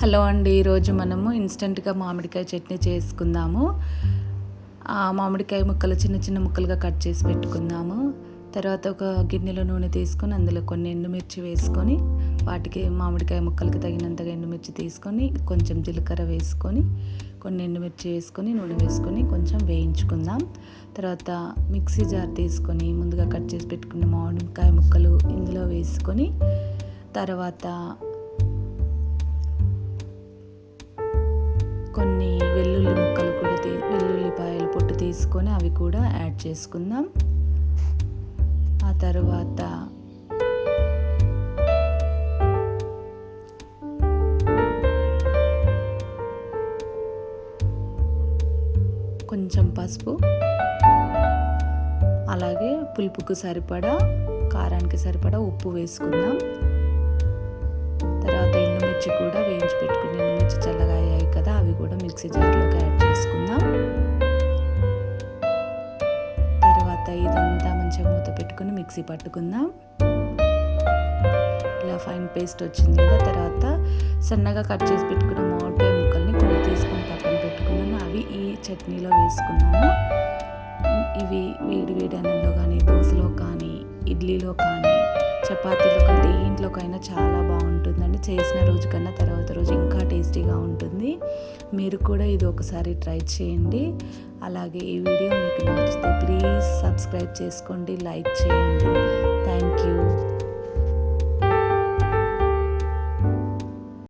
Hello అండి ఈరోజు మనము ఇన్స్టెంట్గా మామిడికాయ చట్నీ చేసుకుందాము. మామిడికాయ ముక్కలు చిన్న చిన్న ముక్కలుగా కట్ చేసి పెట్టుకుందాము. తర్వాత ఒక గిన్నెలో నూనె తీసుకొని అందులో కొన్ని ఎండుమిర్చి వేసుకొని వాటికి మామిడికాయ ముక్కలకి తగినంతగా ఎండుమిర్చి తీసుకొని కొంచెం జీలకర్ర వేసుకొని కొన్ని ఎండుమిర్చి వేసుకొని నూనె వేసుకొని కొంచెం వేయించుకుందాం. తర్వాత మిక్సీ జార్ తీసుకొని ముందుగా కట్ చేసి పెట్టుకున్న మామిడికాయ ముక్కలు ఇందులో వేసుకొని తర్వాత కొన్ని వెల్లుల్లి ముక్కలు కూడా తీ వెల్లుల్లిపాయలు పొట్టు తీసుకొని అవి కూడా యాడ్ చేసుకుందాం. ఆ తర్వాత కొంచెం పసుపు అలాగే పులుపుకు సరిపడా కారానికి సరిపడా ఉప్పు వేసుకుందాం. తర్వాత ఎండుమిర్చి కూడా మిక్సీ జార్లోకి యాడ్ చేసుకుందాం. తర్వాత ఇదంతా మంచిగా మూత పెట్టుకుని మిక్సీ పట్టుకుందాం. ఇలా ఫైన్ పేస్ట్ వచ్చింది కదా తర్వాత సన్నగా కట్ చేసి పెట్టుకున్న మామిడికాయ ముక్కల్ని కొన్ని తీసుకొని పక్కన పెట్టుకున్నాను. అవి ఈ చట్నీలో వేసుకున్నాను. ఇవి వేడి వేడి అన్నంలో కానీ దోశలో కానీ ఇడ్లీలో కానీ చపాతీలో దేంట్లోకైనా చాలా బాగుంటుందండి. చేసిన రోజు కన్నా తర్వాత రోజు ఇంకా టేస్టీగా ఉంటుంది. మీరు కూడా ఇది ఒకసారి ట్రై చేయండి. అలాగే ఈ వీడియో మీకు నచ్చితే ప్లీజ్ సబ్స్క్రైబ్ చేసుకోండి లైక్ చేయండి. Thank you.